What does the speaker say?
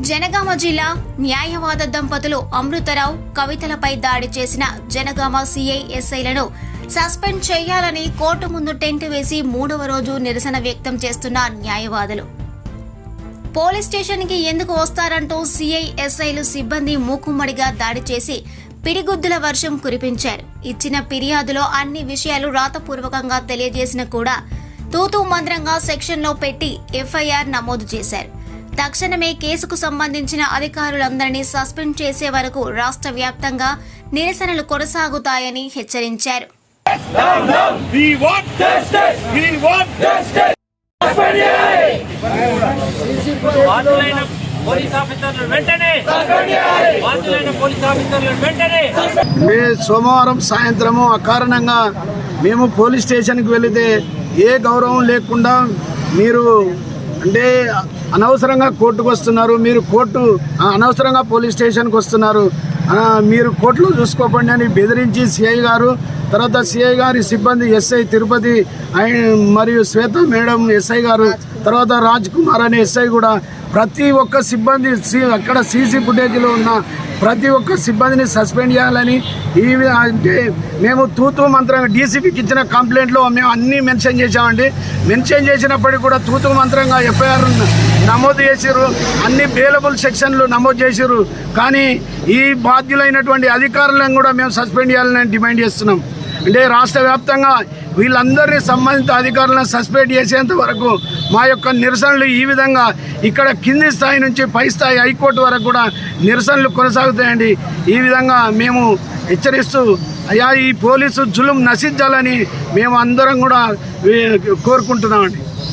జనగామ జిల్లా న్యాయవాద దంపతులు అమృతరావు కవితలపై దాడి చేసిన జనగామ సిఐ ఎస్ఐలను సస్పెండ్ చేయాలని కోర్టు ముందు టెంట్ వేసి మూడవ రోజు నిరసన వ్యక్తం చేస్తున్న న్యాయవాదులు. పోలీస్ స్టేషన్కి ఎందుకు వస్తారంటూ సిఐ ఎస్ఐలు సిబ్బంది మూకుమ్మడిగా దాడి చేసి పిడిగుద్దుల వర్షం కురిపించారు. ఇచ్చిన ఫిర్యాదులో అన్ని విషయాలు రాతపూర్వకంగా తెలియజేసిన కూడా తూతూ మంత్రంగా సెక్షన్లో పెట్టి ఎఫ్ఐఆర్ నమోదు చేశారు. తక్షణమే కేసుకు సంబంధించిన అధికారులందరినీ సస్పెండ్ చేసే వరకు రాష్ట్ర వ్యాప్తంగా నిరసనలు కొనసాగుతాయని హెచ్చరించారు. మే సోమవారం సాయంత్రము అకారణంగా మేము పోలీస్ స్టేషన్కి వెళితే ఏ గౌరవం లేకుండా మీరు అంటే అనవసరంగా కోర్టుకు వస్తున్నారు మీరు కోర్టు అనవసరంగా పోలీస్ స్టేషన్కి వస్తున్నారు. మీరు కోర్టులో చూసుకోకండి అని బెదిరించి సిఐ గారు తర్వాత సిఐ గారి సిబ్బంది ఎస్ఐ తిరుపతి మరియు శ్వేత మేడం ఎస్ఐ గారు తర్వాత రాజ్ కుమార్ అనే ఎస్ఐ కూడా ప్రతి ఒక్క సిబ్బంది సి- అక్కడ సీసీ ఫుటేజ్లో ఉన్న ప్రతి ఒక్క సిబ్బందిని సస్పెండ్ చేయాలని ఈ అంటే మేము తూతూ మంత్రంగా డీసీపీకి ఇచ్చిన కంప్లైంట్లో మేము అన్నీ మెన్షన్ చేసామండి మెన్షన్ చేసినప్పటికీ కూడా తూతూ మంత్రంగా ఎఫ్ఐఆర్ నమోదు చేసిర్రు. అన్ని బేలబుల్ సెక్షన్లు నమోదు చేసిర్రు. కానీ ఈ బాధ్యులైనటువంటి అధికారులను కూడా మేము సస్పెండ్ చేయాలని డిమాండ్ చేస్తున్నాం. అంటే రాష్ట్ర వ్యాప్తంగా వీళ్ళందరినీ సంబంధిత అధికారులను సస్పెండ్ చేసేంత వరకు మా యొక్క నిరసనలు ఈ విధంగా ఇక్కడ కింది స్థాయి నుంచి పై స్థాయి హైకోర్టు వరకు కూడా నిరసనలు కొనసాగుతాయండి. ఈ విధంగా మేము హెచ్చరిస్తూ అయ్యా ఈ పోలీసు జులుం నశించాలని మేము అందరం కూడా కోరుకుంటున్నామండి.